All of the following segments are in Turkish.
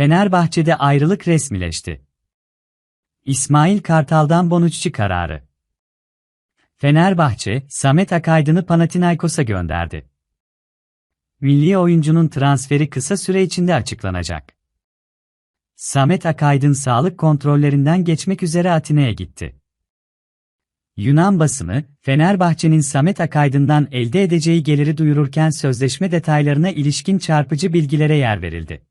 Fenerbahçe'de ayrılık resmileşti. İsmail Kartal'dan Bonucci kararı. Fenerbahçe, Samet Akaydın'ı Panathinaikos'a gönderdi. Milli oyuncunun transferi kısa süre içinde açıklanacak. Samet Akaydın sağlık kontrollerinden geçmek üzere Atina'ya gitti. Yunan basını, Fenerbahçe'nin Samet Akaydın'dan elde edeceği geliri duyururken sözleşme detaylarına ilişkin çarpıcı bilgilere yer verildi.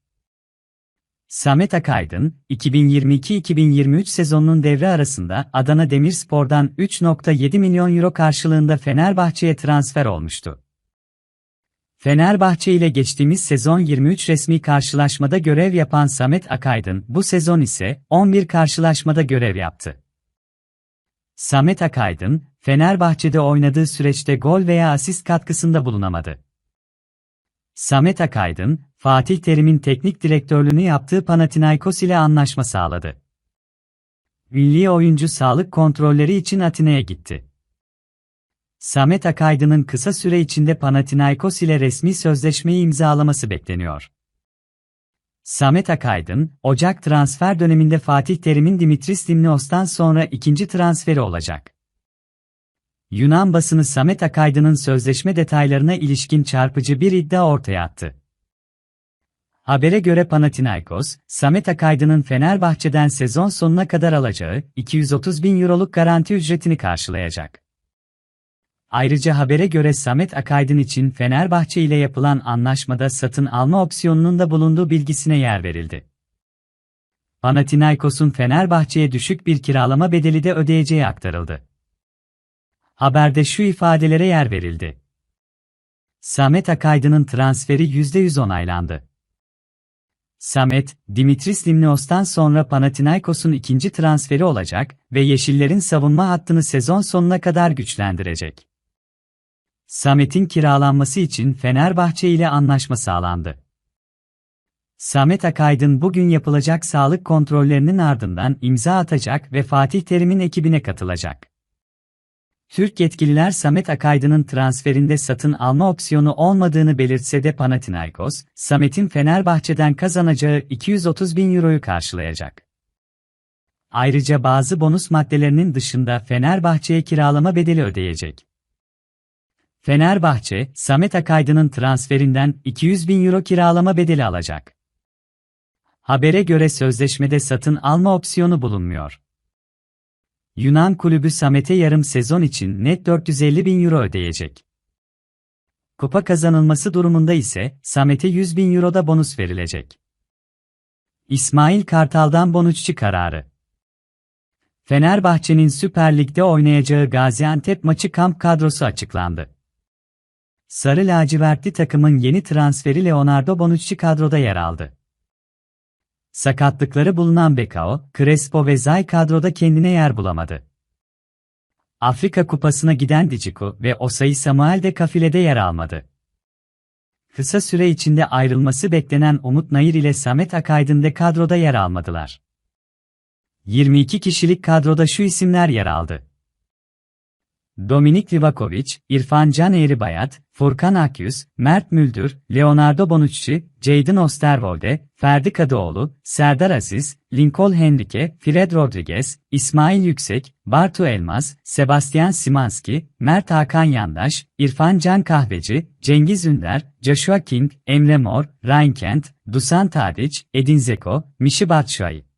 Samet Akaydın, 2022-2023 sezonunun devre arasında Adana Demirspor'dan 3.7 milyon euro karşılığında Fenerbahçe'ye transfer olmuştu. Fenerbahçe ile geçtiğimiz sezon 23 resmi karşılaşmada görev yapan Samet Akaydın, bu sezon ise 11 karşılaşmada görev yaptı. Samet Akaydın, Fenerbahçe'de oynadığı süreçte gol veya asist katkısında bulunamadı. Samet Akaydın, Fatih Terim'in teknik direktörlüğünü yaptığı Panathinaikos ile anlaşma sağladı. Milli oyuncu sağlık kontrolleri için Atina'ya gitti. Samet Akaydın'ın kısa süre içinde Panathinaikos ile resmi sözleşmeyi imzalaması bekleniyor. Samet Akaydın, Ocak transfer döneminde Fatih Terim'in Dimitris Dimnos'tan sonra ikinci transferi olacak. Yunan basını Samet Akaydın'ın sözleşme detaylarına ilişkin çarpıcı bir iddia ortaya attı. Habere göre Panathinaikos, Samet Akaydın'ın Fenerbahçe'den sezon sonuna kadar alacağı 230 bin euroluk garanti ücretini karşılayacak. Ayrıca habere göre Samet Akaydın için Fenerbahçe ile yapılan anlaşmada satın alma opsiyonunun da bulunduğu bilgisine yer verildi. Panathinaikos'un Fenerbahçe'ye düşük bir kiralama bedeli de ödeyeceği aktarıldı. Haberde şu ifadelere yer verildi. Samet Akaydın'ın transferi %100 onaylandı. Samet, Dimitris Limnios'tan sonra Panathinaikos'un ikinci transferi olacak ve Yeşillerin savunma hattını sezon sonuna kadar güçlendirecek. Samet'in kiralanması için Fenerbahçe ile anlaşma sağlandı. Samet Akaydın bugün yapılacak sağlık kontrollerinin ardından imza atacak ve Fatih Terim'in ekibine katılacak. Türk yetkililer Samet Akaydın'ın transferinde satın alma opsiyonu olmadığını belirtse de Panathinaikos, Samet'in Fenerbahçe'den kazanacağı 230 bin euroyu karşılayacak. Ayrıca bazı bonus maddelerinin dışında Fenerbahçe'ye kiralama bedeli ödeyecek. Fenerbahçe, Samet Akaydın'ın transferinden 200 bin euro kiralama bedeli alacak. Habere göre sözleşmede satın alma opsiyonu bulunmuyor. Yunan kulübü Samet'e yarım sezon için net 450 bin euro ödeyecek. Kupa kazanılması durumunda ise Samet'e 100 bin euro da bonus verilecek. İsmail Kartal'dan Bonucci kararı. Fenerbahçe'nin Süper Lig'de oynayacağı Gaziantep maçı kamp kadrosu açıklandı. Sarı lacivertli takımın yeni transferi Leonardo Bonucci kadroda yer aldı. Sakatlıkları bulunan Bekao, Crespo ve Zay kadroda kendine yer bulamadı. Afrika Kupası'na giden Diciko ve Osayi Samuel de kafilede yer almadı. Kısa süre içinde ayrılması beklenen Umut Nayır ile Samet Akaydın de kadroda yer almadılar. 22 kişilik kadroda şu isimler yer aldı. Dominik Livakovic, İrfan Can Eğribayat, Furkan Akyüz, Mert Müldür, Leonardo Bonucci, Jadon Osterwolde, Ferdi Kadıoğlu, Serdar Aziz, Lincoln Henrique, Fred Rodriguez, İsmail Yüksek, Bartu Elmaz, Sebastian Simanski, Mert Hakan Yandaş, İrfan Can Kahveci, Cengiz Ünder, Joshua King, Emre Mor, Ryan Kent, Dusan Tadic, Edin Zeko, Mişi Batshuayi.